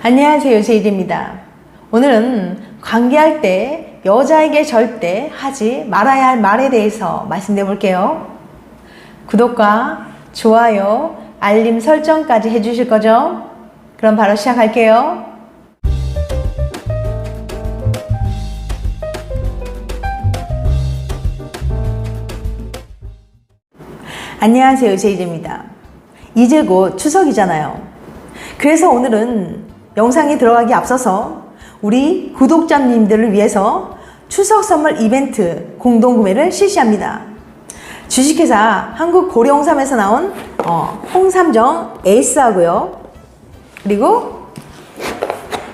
안녕하세요. 제이입니다 오늘은 관계할 때 여자에게 절대 하지 말아야 할 말에 대해서 말씀드려 볼게요. 구독과 좋아요, 알림 설정까지 해주실 거죠? 그럼 바로 시작할게요. 안녕하세요. 제이입니다 이제 곧 추석이잖아요. 그래서 오늘은 영상에 들어가기 앞서서 우리 구독자님들을 위해서 추석 선물 이벤트 공동구매를 실시합니다. 주식회사 한국 고려홍삼에서 나온 어, 홍삼정 에이스하고요. 그리고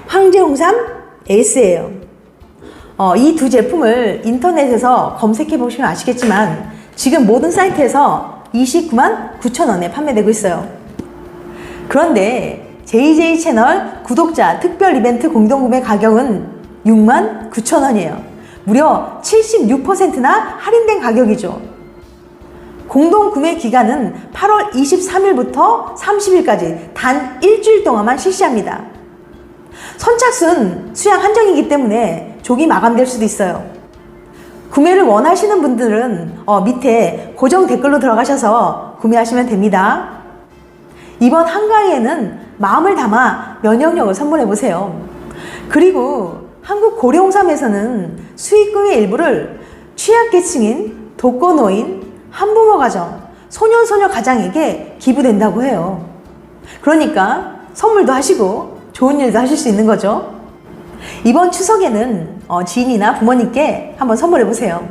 황제홍삼 에이스예요. 어, 이 두 제품을 인터넷에서 검색해 보시면 아시겠지만 지금 모든 사이트에서 29만 9천 원에 판매되고 있어요. 그런데 JJ 채널 구독자 특별 이벤트 공동구매 가격은 6만 9천 원이에요. 무려 76%나 할인된 가격이죠. 공동구매 기간은 8월 23일부터 30일까지 단 일주일 동안만 실시합니다. 선착순 수량 한정이기 때문에 조기 마감될 수도 있어요. 구매를 원하시는 분들은 어, 밑에 고정 댓글로 들어가셔서 구매하시면 됩니다. 이번 한가위에는 마음을 담아 면역력을 선물해 보세요. 그리고 한국 고령삼에서는 수익금의 일부를 취약계층인 독거노인, 한부모 가정, 소년소녀 가장에게 기부된다고 해요. 그러니까 선물도 하시고 좋은 일도 하실 수 있는 거죠. 이번 추석에는 어, 지인이나 부모님께 한번 선물해 보세요.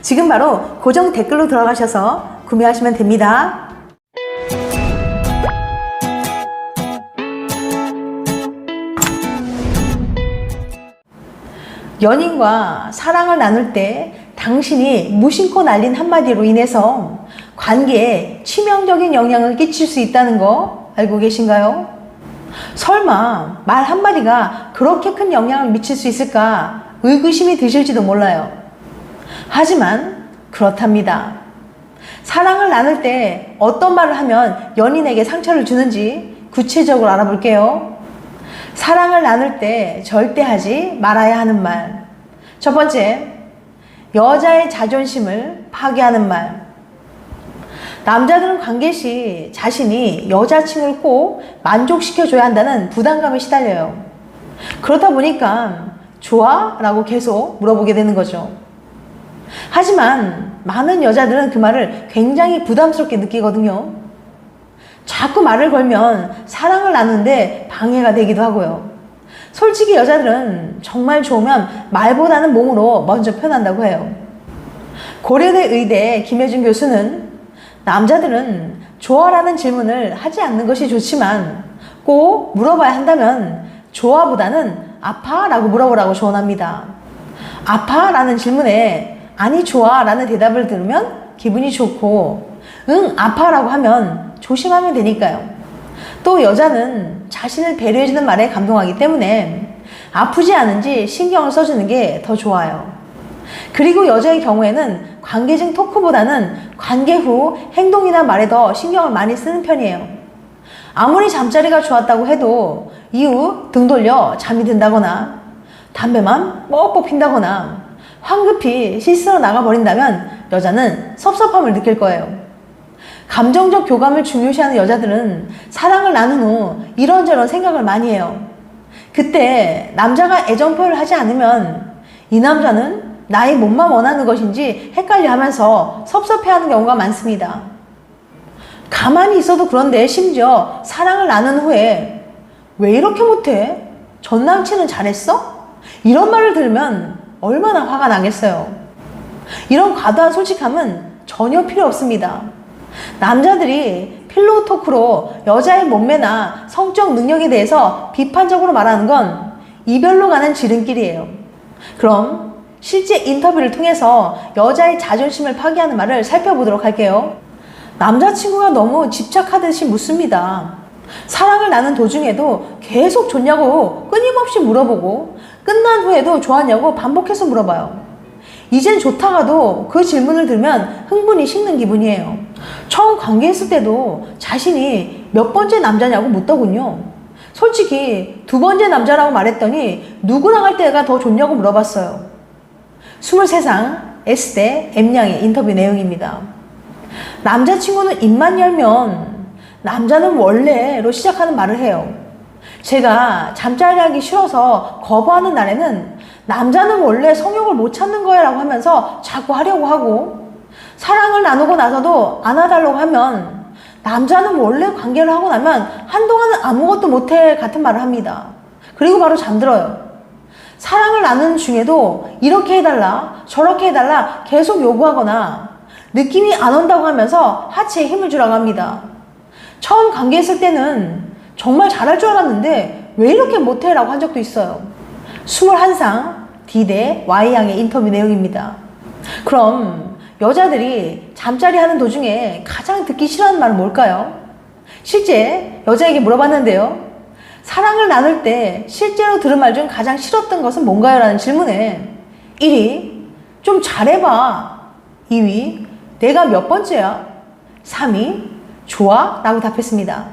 지금 바로 고정 댓글로 들어가셔서 구매하시면 됩니다. 연인과 사랑을 나눌 때 당신이 무심코 날린 한마디로 인해서 관계에 치명적인 영향을 끼칠 수 있다는 거 알고 계신가요? 설마 말 한마디가 그렇게 큰 영향을 미칠 수 있을까 의구심이 드실지도 몰라요. 하지만 그렇답니다. 사랑을 나눌 때 어떤 말을 하면 연인에게 상처를 주는지 구체적으로 알아볼게요. 사랑을 나눌 때 절대 하지 말아야 하는 말. 첫 번째, 여자의 자존심을 파괴하는 말. 남자들은 관계 시 자신이 여자친구를 꼭 만족시켜줘야 한다는 부담감에 시달려요. 그러다 보니까 좋아? 라고 계속 물어보게 되는 거죠. 하지만 많은 여자들은 그 말을 굉장히 부담스럽게 느끼거든요. 자꾸 말을 걸면 사랑을 나누는데 방해가 되기도 하고요. 솔직히 여자들은 정말 좋으면 말보다는 몸으로 먼저 표현한다고 해요. 고려대 의대 김혜준 교수는 남자들은 좋아라는 질문을 하지 않는 것이 좋지만 꼭 물어봐야 한다면 좋아보다는 아파? 라고 물어보라고 조언합니다. 아파? 라는 질문에 아니 좋아 라는 대답을 들으면 기분이 좋고 응 아파 라고 하면 조심하면 되니까요. 또 여자는 자신을 배려해주는 말에 감동하기 때문에 아프지 않은지 신경을 써주는 게 더 좋아요. 그리고 여자의 경우에는 관계 중 토크보다는 관계 후 행동이나 말에 더 신경을 많이 쓰는 편이에요. 아무리 잠자리가 좋았다고 해도 이후 등 돌려 잠이 든다거나 담배만 뻑뻑 핀다거나 황급히 씻으러 나가버린다면 여자는 섭섭함을 느낄 거예요. 감정적 교감을 중요시하는 여자들은 사랑을 나눈 후 이런저런 생각을 많이 해요. 그때 남자가 애정 표현을 하지 않으면 이 남자는 나의 몸만 원하는 것인지 헷갈려 하면서 섭섭해 하는 경우가 많습니다. 가만히 있어도 그런데 심지어 사랑을 나눈 후에 왜 이렇게 못해? 전 남친은 잘했어? 이런 말을 들으면 얼마나 화가 나겠어요. 이런 과도한 솔직함은 전혀 필요 없습니다. 남자들이 필로우 토크로 여자의 몸매나 성적 능력에 대해서 비판적으로 말하는 건 이별로 가는 지름길이에요. 그럼 실제 인터뷰를 통해서 여자의 자존심을 파괴하는 말을 살펴보도록 할게요. 남자친구가 너무 집착하듯이 묻습니다. 사랑을 나눈 도중에도 계속 좋냐고 끊임없이 물어보고 끝난 후에도 좋았냐고 반복해서 물어봐요. 이젠 좋다가도 그 질문을 들으면 흥분이 식는 기분이에요. 처음 관계했을 때도 자신이 몇 번째 남자냐고 묻더군요. 솔직히 두 번째 남자라고 말했더니 누구랑 할 때가 더 좋냐고 물어봤어요. 23상 S대 M양의 인터뷰 내용입니다. 남자친구는 입만 열면 남자는 원래로 시작하는 말을 해요. 제가 잠자리 하기 싫어서 거부하는 날에는 남자는 원래 성욕을 못 참는 거야 라고 하면서 자꾸 하려고 하고 사랑을 나누고 나서도 안아달라고 하면 남자는 원래 관계를 하고 나면 한동안은 아무것도 못해 같은 말을 합니다. 그리고 바로 잠들어요. 사랑을 나누는 중에도 이렇게 해달라, 저렇게 해달라 계속 요구하거나 느낌이 안 온다고 하면서 하체에 힘을 주라고 합니다. 처음 관계했을 때는 정말 잘할 줄 알았는데 왜 이렇게 못해? 라고 한 적도 있어요. 21상 D대 Y양의 인터뷰 내용입니다. 그럼 여자들이 잠자리 하는 도중에 가장 듣기 싫어하는 말은 뭘까요? 실제 여자에게 물어봤는데요. 사랑을 나눌 때 실제로 들은 말 중 가장 싫었던 것은 뭔가요? 라는 질문에 1위, 좀 잘해봐. 2위, 내가 몇 번째야? 3위, 좋아? 라고 답했습니다.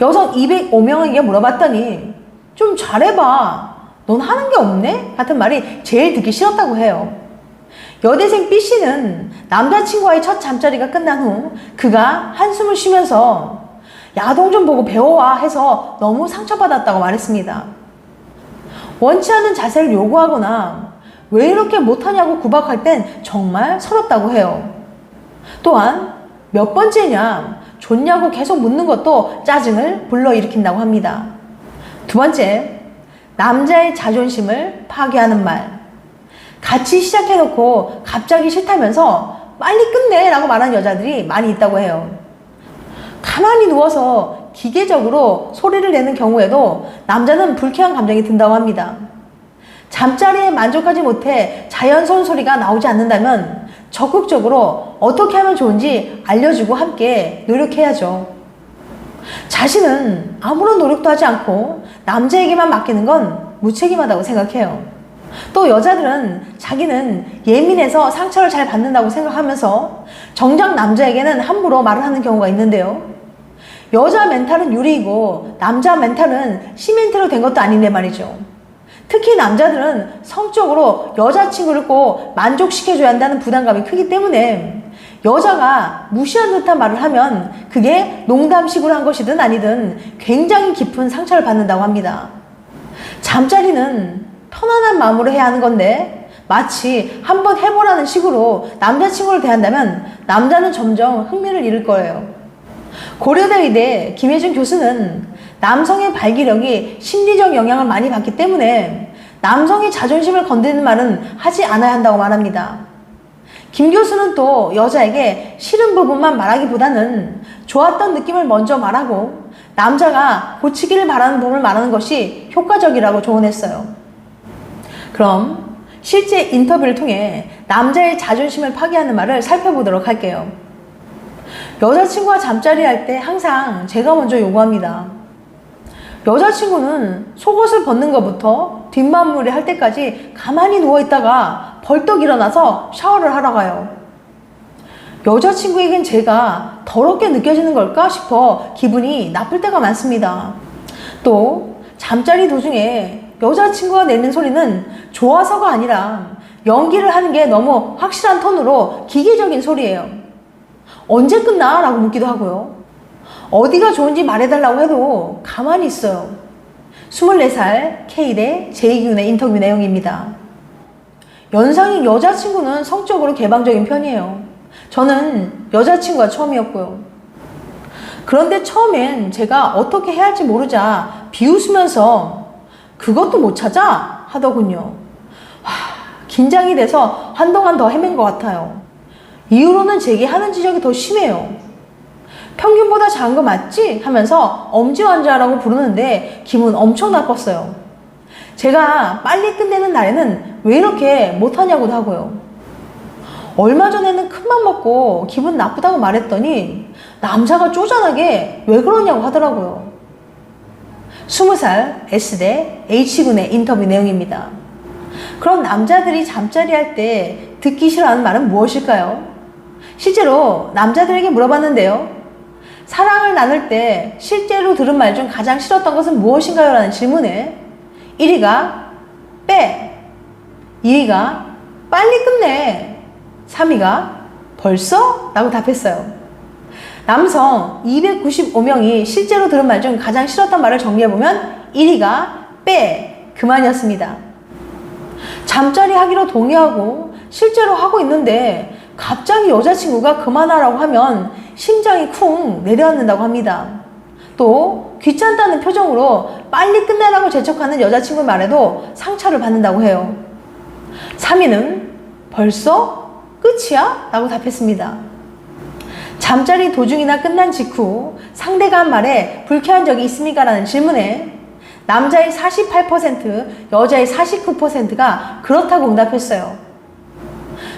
여성 205명에게 물어봤더니 좀 잘해봐. 넌 하는 게 없네? 같은 말이 제일 듣기 싫었다고 해요. 여대생 B씨는 남자친구와의 첫 잠자리가 끝난 후 그가 한숨을 쉬면서 야동 좀 보고 배워와 해서 너무 상처받았다고 말했습니다. 원치 않는 자세를 요구하거나 왜 이렇게 못하냐고 구박할 땐 정말 서럽다고 해요. 또한 몇 번째냐, 좋냐고 계속 묻는 것도 짜증을 불러일으킨다고 합니다. 두 번째, 남자의 자존심을 파괴하는 말. 같이 시작해놓고 갑자기 싫다면서 빨리 끝내 라고 말하는 여자들이 많이 있다고 해요. 가만히 누워서 기계적으로 소리를 내는 경우에도 남자는 불쾌한 감정이 든다고 합니다. 잠자리에 만족하지 못해 자연스러운 소리가 나오지 않는다면 적극적으로 어떻게 하면 좋은지 알려주고 함께 노력해야죠. 자신은 아무런 노력도 하지 않고 남자에게만 맡기는 건 무책임하다고 생각해요. 또 여자들은 자기는 예민해서 상처를 잘 받는다고 생각하면서 정작 남자에게는 함부로 말을 하는 경우가 있는데요. 여자 멘탈은 유리이고 남자 멘탈은 시멘트로 된 것도 아닌데 말이죠. 특히 남자들은 성적으로 여자친구를 꼭 만족시켜줘야 한다는 부담감이 크기 때문에 여자가 무시한 듯한 말을 하면 그게 농담식으로 한 것이든 아니든 굉장히 깊은 상처를 받는다고 합니다. 잠자리는 편안한 마음으로 해야 하는 건데 마치 한번 해보라는 식으로 남자친구를 대한다면 남자는 점점 흥미를 잃을 거예요. 고려대 의대 김혜준 교수는 남성의 발기력이 심리적 영향을 많이 받기 때문에 남성의 자존심을 건드리는 말은 하지 않아야 한다고 말합니다. 김 교수는 또 여자에게 싫은 부분만 말하기보다는 좋았던 느낌을 먼저 말하고 남자가 고치기를 바라는 부분을 말하는 것이 효과적이라고 조언했어요. 그럼 실제 인터뷰를 통해 남자의 자존심을 파괴하는 말을 살펴보도록 할게요. 여자친구와 잠자리 할 때 항상 제가 먼저 요구합니다. 여자친구는 속옷을 벗는 것부터 뒷마무리 할 때까지 가만히 누워있다가 벌떡 일어나서 샤워를 하러 가요. 여자친구에겐 제가 더럽게 느껴지는 걸까 싶어 기분이 나쁠 때가 많습니다. 또 잠자리 도중에 여자친구가 내는 소리는 좋아서가 아니라 연기를 하는 게 너무 확실한 톤으로 기계적인 소리예요. 언제 끝나? 라고 묻기도 하고요. 어디가 좋은지 말해달라고 해도 가만히 있어요. 24살 K대 제이균의 인터뷰 내용입니다. 연상인 여자친구는 성적으로 개방적인 편이에요. 저는 여자친구가 처음이었고요. 그런데 처음엔 제가 어떻게 해야 할지 모르자 비웃으면서 그것도 못 찾아? 하더군요. 와, 긴장이 돼서 한동안 더 헤맨 것 같아요. 이후로는 제게 하는 지적이 더 심해요. 평균보다 작은 거 맞지? 하면서 엄지완자라고 부르는데 기분 엄청 나빴어요. 제가 빨리 끝내는 날에는 왜 이렇게 못하냐고도 하고요. 얼마 전에는 큰맘 먹고 기분 나쁘다고 말했더니 남자가 쪼잔하게 왜 그러냐고 하더라고요. 20살 S대 H군의 인터뷰 내용입니다. 그럼 남자들이 잠자리 할 때 듣기 싫어하는 말은 무엇일까요? 실제로 남자들에게 물어봤는데요. 사랑을 나눌 때 실제로 들은 말 중 가장 싫었던 것은 무엇인가요? 라는 질문에 1위가 빼, 2위가 빨리 끝내, 3위가 벌써? 라고 답했어요. 남성 295명이 실제로 들은 말 중 가장 싫었던 말을 정리해보면 1위가 빼, 그만이었습니다. 잠자리 하기로 동의하고 실제로 하고 있는데 갑자기 여자친구가 그만하라고 하면 심장이 쿵 내려앉는다고 합니다. 또 귀찮다는 표정으로 빨리 끝내라고 재촉하는 여자친구 말에도 상처를 받는다고 해요. 3위는 벌써 끝이야? 라고 답했습니다. 잠자리 도중이나 끝난 직후 상대가 한 말에 불쾌한 적이 있습니까? 라는 질문에 남자의 48%, 여자의 49%가 그렇다고 응답했어요.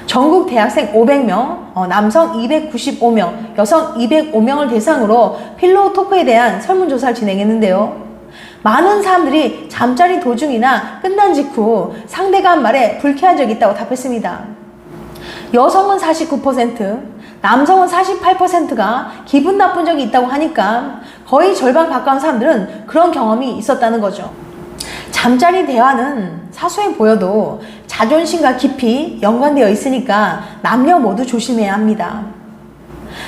전국 대학생 500명, 어, 남성 295명, 여성 205명을 대상으로 필로우 토크에 대한 설문조사를 진행했는데요. 많은 사람들이 잠자리 도중이나 끝난 직후 상대가 한 말에 불쾌한 적이 있다고 답했습니다. 여성은 49%, 남성은 48%가 기분 나쁜 적이 있다고 하니까 거의 절반 가까운 사람들은 그런 경험이 있었다는 거죠. 잠자리 대화는 사소해 보여도 자존심과 깊이 연관되어 있으니까 남녀 모두 조심해야 합니다.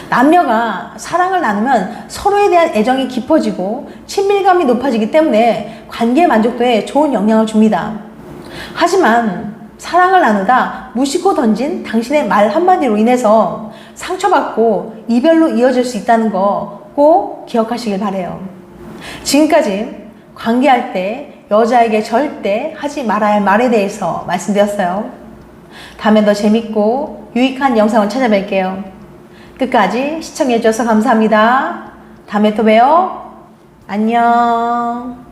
남녀가 사랑을 나누면 서로에 대한 애정이 깊어지고 친밀감이 높아지기 때문에 관계 만족도에 좋은 영향을 줍니다. 하지만 사랑을 나누다 무심코 던진 당신의 말 한마디로 인해서 상처받고 이별로 이어질 수 있다는 거 꼭 기억하시길 바래요. 지금까지 관계할 때 여자에게 절대 하지 말아야 할 말에 대해서 말씀드렸어요. 다음에 더 재밌고 유익한 영상을 찾아뵐게요. 끝까지 시청해주셔서 감사합니다. 다음에 또 봬요. 안녕.